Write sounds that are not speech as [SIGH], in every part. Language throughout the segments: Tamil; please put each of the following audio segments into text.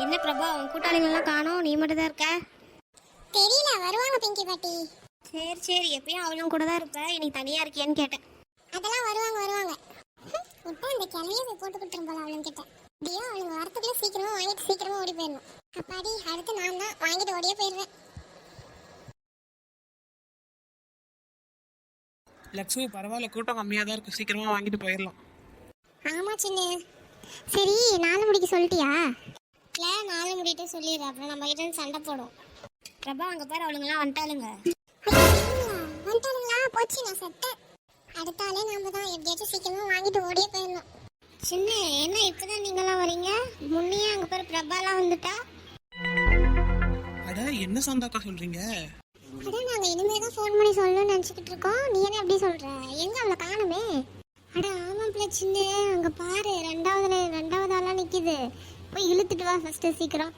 என்ன பிரபா உன் கூட்டாளிங்கெல்லாம் காணோம். நீ மட்டும் தான் இருக்க? தெரியல வருவாங்க பிங்கி பாட்டி. சரி சரி. எப்பயும் அவளும் கூட தான் இருப்ப. இன்னைக்கு தனியா இருக்கியான்னு கேட்டேன். அதெல்லாம் வருவாங்க வருவாங்க. இப்போ அந்த கிளைய போய் போட்டு கொடுத்துரும் போல அவளுங்க கிட்ட. எப்படியோ அவளுங்க வரத்துக்குள்ள சீக்கிரமா வாங்கிட்டு சீக்கிரமா ஓடி போயிடணும். அப்பாடி அடுத்து நான் தான் வாங்கிட்டு ஓடியே போயிடுவேன். லக்ஸு பரவாயில்ல. கூட்டம் கம்மியாக தான் இருக்கு. சீக்கிரமா வாங்கிட்டு போயிடலாம். ஆமா சின்ன. சரி நாலு முடிக்க சொல்லிட்டியா? இல்ல நாலு முடிட்டு சொல்லிடுறேன் அப்புறம் நம்ம கிட்ட சண்டை போடும். பிரபா அங்க பாரு அவளுங்கெல்லாம் வந்துட்டாளுங்க. வந்துட்டாருங்களா போச்சு நான் செத்தேன். அடுத்த ஆளே நாம தான். எப்படியாச்சும் சீக்கிரமா வாங்கிட்டு ஓடியே போயிடணும். சின்ன என்ன இப்பதான் நீங்கெல்லாம் வரீங்க முன்னையே அங்க பாரு பிரபாலாம் வந்துட்டா. அட என்ன சந்தாக்கா சொல்றீங்க? அட நாங்க இனிமே தான் ஃபோன் பண்ணி சொல்லணும்னு நினைச்சுக்கிட்டு இருக்கோம். நீ என்ன எப்படி சொல்ற? எங்க அவளை காணுமே? அட ஆமா பிள்ளை சின்ன. அங்க பாரு ரெண்டாவது ரெண்டாவது ஆளா நிக்குது. போய் இழுத்துட்டு வா ஃபர்ஸ்ட் சீக்கிரம்.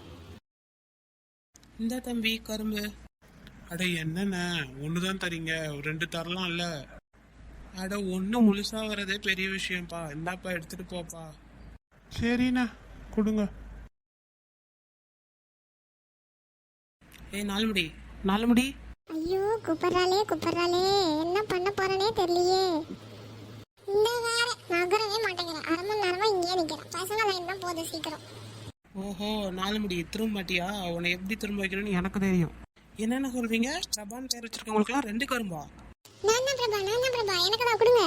இந்த தம்பி கரும்பு. அட என்னண்ணே? ஒன்று தான் தரீங்க. ரெண்டு தரலாம் இல்ல அட ஒன்று முழுசா வரதே பெரிய விஷயம்ப்பா. இந்தாப்பா எடுத்துட்டு போப்பா. சரிண்ணே கொடுங்க. ஏய் நாலுமுடி. நாலுமுடி? ஐயோ குப்பறாளே குப்பறாளே. என்ன பண்ண போறனே தெரியலையே. இந்த வேற நகரவே மாட்டேங்கிறேன் அரை மணி நேரமா இங்கேயே நிக்கிறேன். பசங்க லைன் தான் போகுது சீக்கிரம். ஓஹோ நாலுமுடி திரும்ப மாட்டியா உன்னை எப்படி திரும்ப வைக்கணும்னு எனக்கு தெரியும். என்னென்ன சொல்றீங்க? பிரபான் பேர் வச்சிருக்கவங்களுக்குலாம் ரெண்டு கரும்பா. நான் தான் பிரபா நான் தான் பிரபா. எனக்கு தான் கொடுங்க.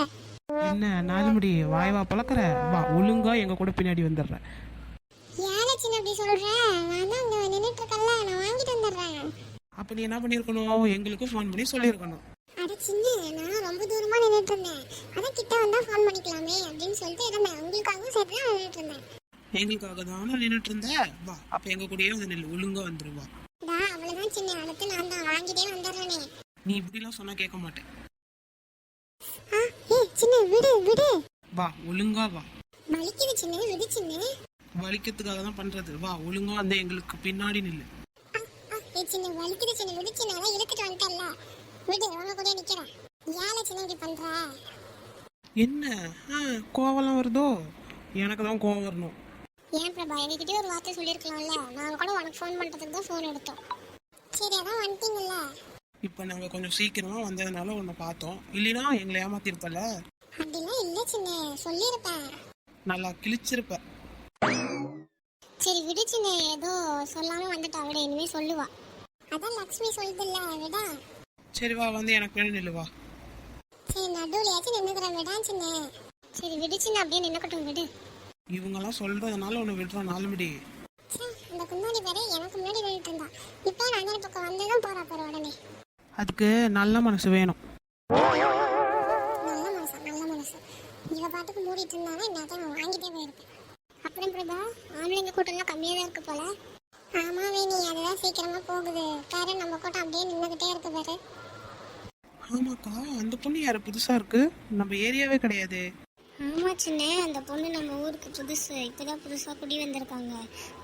என்ன நாலுமுடி வாய்வா பழக்கிற வா ஒழுங்கா எங்க கூட பின்னாடி வந்துடுற ஏழை சின்ன அப்படி சொல்ற? நான் தான் இங்க நின்னுட்டு இருக்கேன்ல நான் வாங்கிட்டு வந்துடுறேன். அப்ப நீ என்ன பண்ணிருக்கணும் எங்களுக்கு ஃபோன் பண்ணி சொல்லியிருக்கணும். அட சின்ன நான் ரொம்ப தூரமா நின்னுட்டு இருந்தேன் அதான் கிட்ட வந்தா ஃபோன் பண்ணிக்கலாமே அப்படின்னு சொல்லிட்டு இருந்தேன். உங்களுக்காகவும் சேர்த்து தான் நின்னுட்டு இருந்தேன் எங்களுக்காக தானே நின்றுட்டு இருந்த வா அப்ப எங்க கூடயே வந்து நில்லு ஒழுங்கா வந்துருவா அவ்வளவுதான் சின்ன அடுத்து நான் தான் வாங்கிட்டே வந்துடுறேனே. நீ இப்படிலாம் சொன்னா கேட்க மாட்டேன். சின்ன விடு விடு. வா ஒழுங்கா வா. வலிக்குது சின்ன விடு சின்ன. வலிக்கிறதுக்காக தான் பண்றது. வா ஒழுங்கா வந்து எங்களுக்கு பின்னாடி நில்லு. சின்ன வலிக்குது சின்ன விடு சின்ன. அதான் இழுத்துட்டு வந்துட்டல்ல விடு உங்க கூட நிக்கிறேன். ஏழை சின்ன இப்படி பண்ற? என்ன? ஆ, கோவம்லாம் வருதோ? எனக்கு தான் கோவம் வரணும். ஏன் பிரபா? எங்ககிட்டயே ஒரு வார்த்தை சொல்லியிருக்கலாம்ல. நாங்க கூட உனக்கு ஃபோன் பண்றதுக்கு தான் ஃபோன் எடுத்தோம். சரி அதான் வந்துட்டீங்கல்ல? இப்போ நாங்கள் கொஞ்சம் சீக்கிரமா வந்ததுனால உன்னை பார்த்தோம். இல்லைனா எங்களை ஏமாத்திருப்பல அப்படிலாம் இல்ல சின்ன. சொல்லியிருப்பேன். நல்லா கிழிச்சிருப்ப. சரி விடு சின்ன. ஏதோ சொல்லாம வந்துட்டா. விட இனிமே சொல்லுவா. அதான் லக்ஷ்மி சொல்லுதுல்ல விடா. சரி வா வந்து எனக்கு பின்னாடி நில்லு வா. சரி நடுவுலையாச்சும் நின்னுக்கிறேன். விடா சின்ன. சரி விடு சின்ன. அப்படியே நின்னுக்கட்டும் விடு. இவங்கெல்லாம் சொல்றதுனால உன்னை விடுறான் நாலு மணி ச்சே, அந்த குந்தாடி வேற எனக்கு முன்னாடி நின்றுட்டு இருந்தா. இப்போ அந்த பக்கம் வந்ததும் போறா போற உடனே. அதுக்கு நல்ல மனசு வேணும். நல்ல மனசு நல்ல மனசு. இவ பாட்டுக்கு மூடிட்டு இருந்தாங்க இந்நேரத்தை வாங்கிட்டே போயிருப்பேன். அப்புறம் பிரபா ஆம்பளைங்க கூட்டம்லாம் கம்மியாக தான் இருக்கு போல. ஆமா வேணி அதுதான் சீக்கிரமா போகுது. பாரு நம்ம கூட்டம் அப்படியே நின்றுகிட்டே இருக்கு பாரு. ஆமாக்கா அந்த பொண்ணு யாரு? புதுசா இருக்கு. நம்ம ஏரியாவே கிடையாது. ஆமா சின்ன அந்த பொண்ணு நம்ம ஊருக்கு புதுசு இப்பதான் புதுசா குடி வந்திருக்காங்க.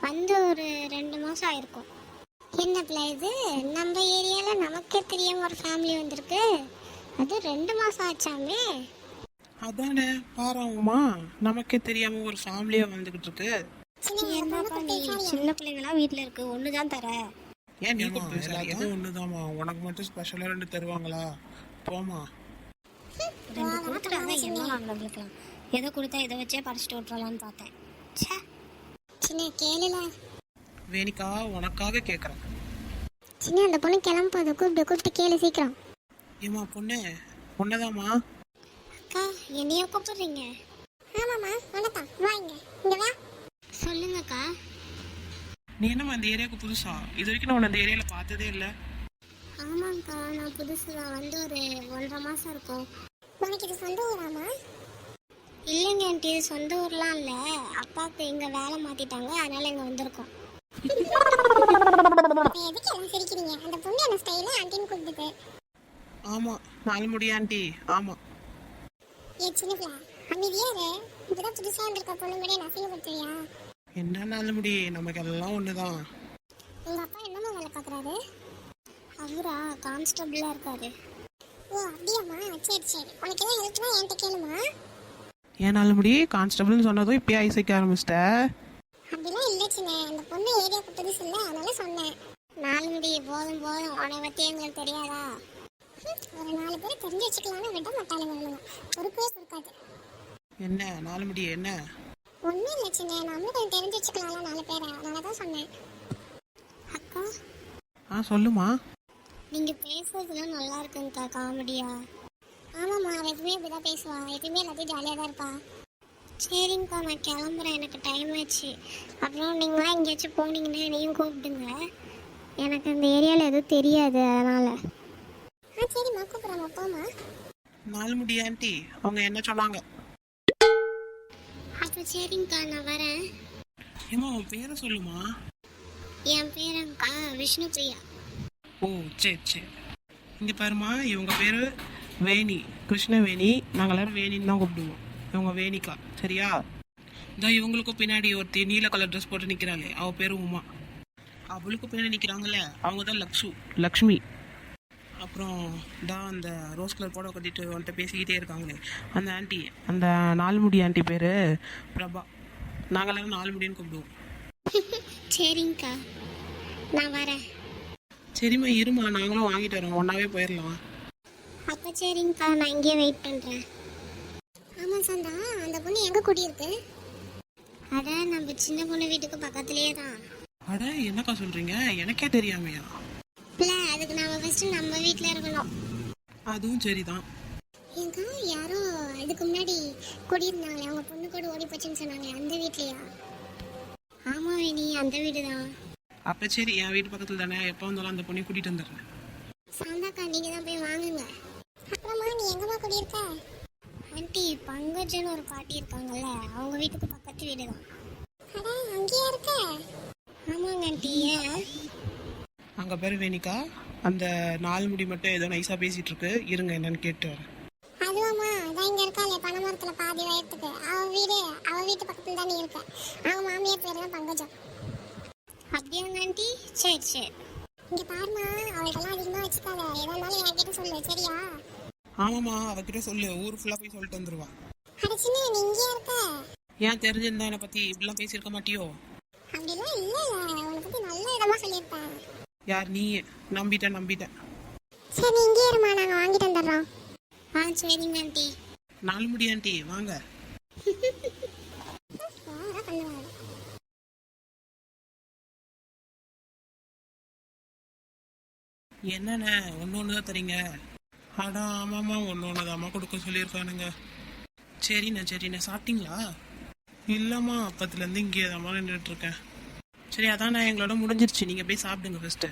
வந்து ஒரு ரெண்டு மாசம் ஆயிருக்கும். என்ன பிள்ளை இது? நம்ம ஏரியால நமக்கே தெரியாம ஒரு ஃபேமிலி வந்திருக்கு. அது ரெண்டு மாசம் ஆச்சாமே? அதானே பாராவுமா நமக்கே தெரியாம ஒரு ஃபேமிலியா வந்துகிட்டு இருக்கு. என்னப்பா நீ சின்ன பிள்ளைங்களாம் வீட்டுல இருக்கு ஒண்ணுதான் தர. ஏன் நீ எல்லாத்துக்கும் ஒண்ணுதாம்மா. உனக்கு மட்டும் ஸ்பெஷலா ரெண்டு தருவாங்களா? போமா ரெண்டு கொடுத்துட்டாங்க என்ன வாங்கலாம் எதை கொடுத்தா இதை வச்சே படிச்சுட்டு விட்டுறலாம்னு பார்த்தேன். ச்சே. சின்ன கேளுல வேணிக்கா உனக்காக கேக்குறேன். சின்ன அந்த பொண்ணு கிளம்ப போகுது கூப்பிட்டு கூப்பிட்டு கேளு சீக்கிரம். ஏமா பொண்ணு? பொண்ணுதாம்மா? அக்கா என்னைய கூப்பிடுறீங்க? ஆமாம்மா வணக்கம் வாங்க இங்க. வா. சொல்லுங்கக்கா. நீ என்னம்மா இந்த ஏரியாவுக்கு புதுசா? இது வரைக்கும் நான் உன்னை இந்த ஏரியால பார்த்ததே இல்ல. ஆமாங்க்கா நான் புதுசு தான் வந்து ஒரு ஒன்றரை மாசம் இருக்கும். உனக்கு இது சொந்த ஊராமா இல்லைங்க ஆண்டி இது சொந்த ஊர்லாம் இல்லை. அப்பாவுக்கு இங்கே வேலை மாற்றிட்டாங்க அதனால இங்கே வந்திருக்கோம். [LAUGHS] எதுக்கு எல்லாம் சிரிக்கிறீங்க? அந்த பொண்ணு என்ன ஸ்டைல ஆண்டின்னு கூப்பிடுது. ஆமா நாலு முடி ஆண்டி ஆமா. ஏ சின்ன பிள்ளை அமைதியா இரு. இப்பதான் புதுசா வந்திருக்க பொண்ணு முன்னாடி நான் அசிங்கப்படுத்துவியா என்ன நாலு முடி? நமக்கு எல்லாம் ஒண்ணுதான். உங்க அப்பா என்னம்மா வேலை பாக்குறாரு? அவரா கான்ஸ்டபிளாக இருக்காரு. ஓ அப்படியாம்மா? சரி சரி. உனக்கு எதாவது ஹெல்ப்னா என்கிட்ட கேளுமா ஏன் முடி கான்ஸ்டபிள்னு சொன்னதும் இப்பயே ஐசிக்க ஆரம்பிச்சிட்ட. அப்படிலாம் இல்லை சின்ன. அந்த பொண்ணு ஏரியாவுக்கு புதுசு இல்லை அதனால சொன்னேன். நாலு முடி போதும் போதும். உன்னை பற்றி எங்களுக்கு தெரியாதா? ஒரு நாலு பேர் தெரிஞ்சு வச்சுக்கலாம்னு விட மாட்டாளுங்க பொறுப்பே கொடுக்காது என்ன? நாலு முடி என்ன? ஒன்றும் இல்லை சின்ன. நம்மளும் கொஞ்சம் தெரிஞ்சு வச்சுக்கலாம்ல நாலு பேரை. அதனால தான் சொன்னேன். அக்கா. ஆ சொல்லுமா நீங்கள் பேசுறதுலாம் நல்லா இருக்குங்கக்கா காமெடியா. ஆமாம்மா அவள் எப்பவுமே இப்படி தான் பேசுவா. எப்பயுமே எல்லாத்தையும் ஜாலியாக தான் இருப்பா. சரிங்கக்கா நான் கிளம்புறேன். எனக்கு டைம் ஆச்சு. அப்புறம் நீங்களாம் எங்கேயாச்சும் போனீங்கன்னா என்னையும் கூப்பிடுங்க. எனக்கு இந்த ஏரியாவில் எதுவும் தெரியாது அதனால். ஆ சரிம்மா கூப்பிட்றேம்மா போம்மா. நாலு முடி ஆண்டி அவங்க என்ன சொன்னாங்க? அப்போ சரிங்கக்கா நான் வரேன். ஏமா உன் பேரை சொல்லுமா? என் பேரங்கக்கா விஷ்ணு பிரியா. ஓ சரி சரி. இங்கே பாருமா இவங்க பேர் வேணி கிருஷ்ணவேணி நாங்கள் எல்லாரும் வேணின்னு தான் கூப்பிடுவோம். இவங்க வேணிக்கா சரியா? இதோ இவங்களுக்கும் பின்னாடி ஒருத்தி நீல கலர் ட்ரெஸ் போட்டு நிற்கிறாளே அவள் பேர் உமா. அவளுக்கும் பின்னாடி நிற்கிறாங்கல்ல அவங்க தான் லக்ஷு. லக்ஷ்மி. அப்புறம் தான் அந்த ரோஸ் கலர் புடவை கட்டிட்டு வந்துட்டு பேசிக்கிட்டே இருக்காங்களே அந்த ஆண்டி அந்த நாலுமுடி ஆண்டி பேர் பிரபா. நாங்கள் எல்லாரும் நாலு முடின்னு கூப்பிடுவோம். [LAUGHS] சரிங்கக்கா நான் வரேன். சரிம்மா இருமா நாங்களும் வாங்கிட்டு வரோம் ஒன்றாவே போயிடலாம் அப்போ சரிங்கக்கா நான் இங்கேயே வெயிட் பண்ணுறேன் ஆமாம் சந்தா அந்த பொண்ணு எங்கே குடியிருக்கு? அதான் நம்ம சின்ன பொண்ணு வீட்டுக்கு பக்கத்துலேயே தான். அட என்னக்கா சொல்றீங்க? எனக்கே தெரியாமையா? இல்லை அதுக்கு நம்ம ஃபஸ்ட்டு நம்ம வீட்டில் இருக்கணும். அதுவும் சரிதான். ஏங்கா யாரோ இதுக்கு முன்னாடி குடியிருந்தாங்களே அவங்க பொண்ணு கூட ஓடி போச்சுன்னு சொன்னாங்களே அந்த வீட்லையா? ஆமாம் வேணி அந்த வீடு தான் அப்ப சரி என் வீட்டு பக்கத்துல தானே? எப்போ வந்தாலும் அந்த பொண்ணை கூட்டிட்டு வந்துடுறேன். சாந்தாக்கா நீங்கள் தான் போய் வாங்குங்க. அப்புறமா நீ எங்கம்மா குடியிருக்க? ஆண்டி பங்கஜன்னு ஒரு பாட்டி இருக்காங்கல்ல அவங்க வீட்டுக்கு பக்கத்து வீடு தான். அட அங்கேயே இருக்க? ஆமாங்க ஆண்டி. அங்க பேர் வேணிக்கா அந்த நாலு முடி மட்டும் ஏதோ நைஸா பேசிட்டு இருக்கு இருங்க என்னன்னு கேட்டு வரேன். அதுவாம்மா அதான் இங்க இருக்காளே பனைமரத்துல பாதி வயத்துக்கு. அவ வீடு அவ வீட்டு பக்கத்துல தான் இருக்க. அவன் மாமியார் பேர் தான் பங்கஜம். அப்படியாங்க ஆண்டி சரி சரி. இங்க பாருமா அவளுக்கெல்லாம் அதிகமா வச்சுக்காத. எதா இருந்தாலும் என்கிட்ட சொல்லு சரியா? ஆமாம்மா அவகிட்ட சொல்லு. ஊர் ஃபுல்லா போய் சொல்லிட்டு வந்துருவா. அட சின்ன நீ இங்கேயே இருக்க? ஏன் தெரிஞ்சிருந்தா என்னை பத்தி இப்படிலாம் பேசியிருக்க மாட்டியோ? அப்படிலாம் இல்ல உன்னை பத்தி நல்ல விதமா சொல்லியிருப்பேன். யார் நீ நம்பிட்டேன் நம்பிட்டேன். சரி நீ இங்கேயே இருமா நாங்க வாங்கிட்டு வந்துடுறோம். ஆ சரிங்க ஆண்டி. நாலு முடி ஆண்டி. வாங்க. [LAUGHS] என்னண்ணே? ஒன்று ஒன்று தான் தரீங்க. அடா ஆமாம்மா ஒன்று ஒன்று தாம்மா கொடுக்க சொல்லியிருக்கானுங்க. சரிண்ணே சரிண்ணே. சாப்பிட்டீங்களா? இல்லைம்மா அப்பத்துலேருந்து இங்கே தாம்மா நின்றுட்டுருக்கேன். சரி அதான் நான் எங்களோட முடிஞ்சிருச்சு. நீங்கள் போய் சாப்பிடுங்க ஃபஸ்ட்டு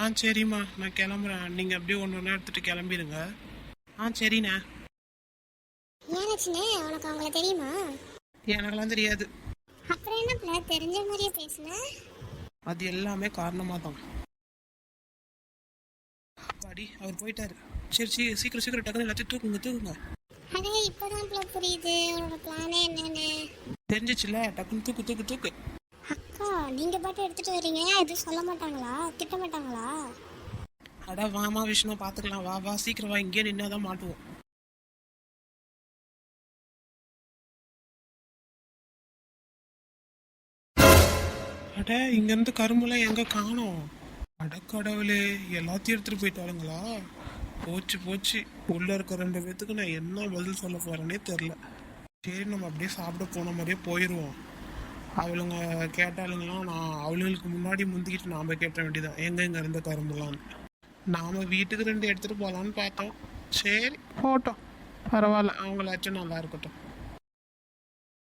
ஆ சரிம்மா. நான் கிளம்புறேன். நீங்கள் அப்படியே ஒன்று ஒன்றா எடுத்துகிட்டு கிளம்பிடுங்க. ஆ சரிண்ணே. ஏன் சின்ன உனக்கு அவங்கள தெரியுமா? எனக்கெல்லாம் தெரியாது. அப்புறம் என்ன தெரிஞ்ச மாதிரியே பேசுன? அது எல்லாமே காரணமாக தான் அப்பாடி அவர் போயிட்டாரு. சரி சரி சீக்கிரம் சீக்கிரம் டக்குன்னு எல்லாத்தையும் தூக்குங்க தூக்குங்க. அடே இப்பதான் பிள்ளை புரியுது. உன்னோட பிளானே என்னன்னு. தெரிஞ்சிச்சுல டக்குன்னு தூக்கு தூக்கு தூக்கு. அக்கா நீங்கள் பாட்டு எடுத்துகிட்டு வரீங்க. எதுவும் சொல்ல மாட்டாங்களா? திட்ட மாட்டாங்களா? அட வாமா விஷ்ணு பார்த்துக்கலாம் வா வா சீக்கிரம் வா. இங்கேயே நின்று தான் மாட்டுவோம். அட இங்கேருந்து கரும்புலாம் எங்க காணோம்? அடக்கடவுளே எல்லாத்தையும் எடுத்துட்டு போயிட்டாளுங்களா? போச்சு போச்சு. உள்ள இருக்க ரெண்டு பேத்துக்கு நான் என்ன பதில் சொல்ல போறேனே தெரில சரி நம்ம அப்படியே சாப்பிட போன மாதிரியே போயிடுவோம் அவளுங்க கேட்டாளுங்களாம் நான் அவளுங்களுக்கு முன்னாடி முந்திக்கிட்டு நாம கேட்ட வேண்டியதான் எங்க இங்க இருந்த கரும்புலான்னு. நாம வீட்டுக்கு ரெண்டு எடுத்துட்டு போலான்னு பார்த்தோம். சரி போட்டோம். பரவாயில்ல. அவங்களாச்சும் நல்லா இருக்கட்டும்.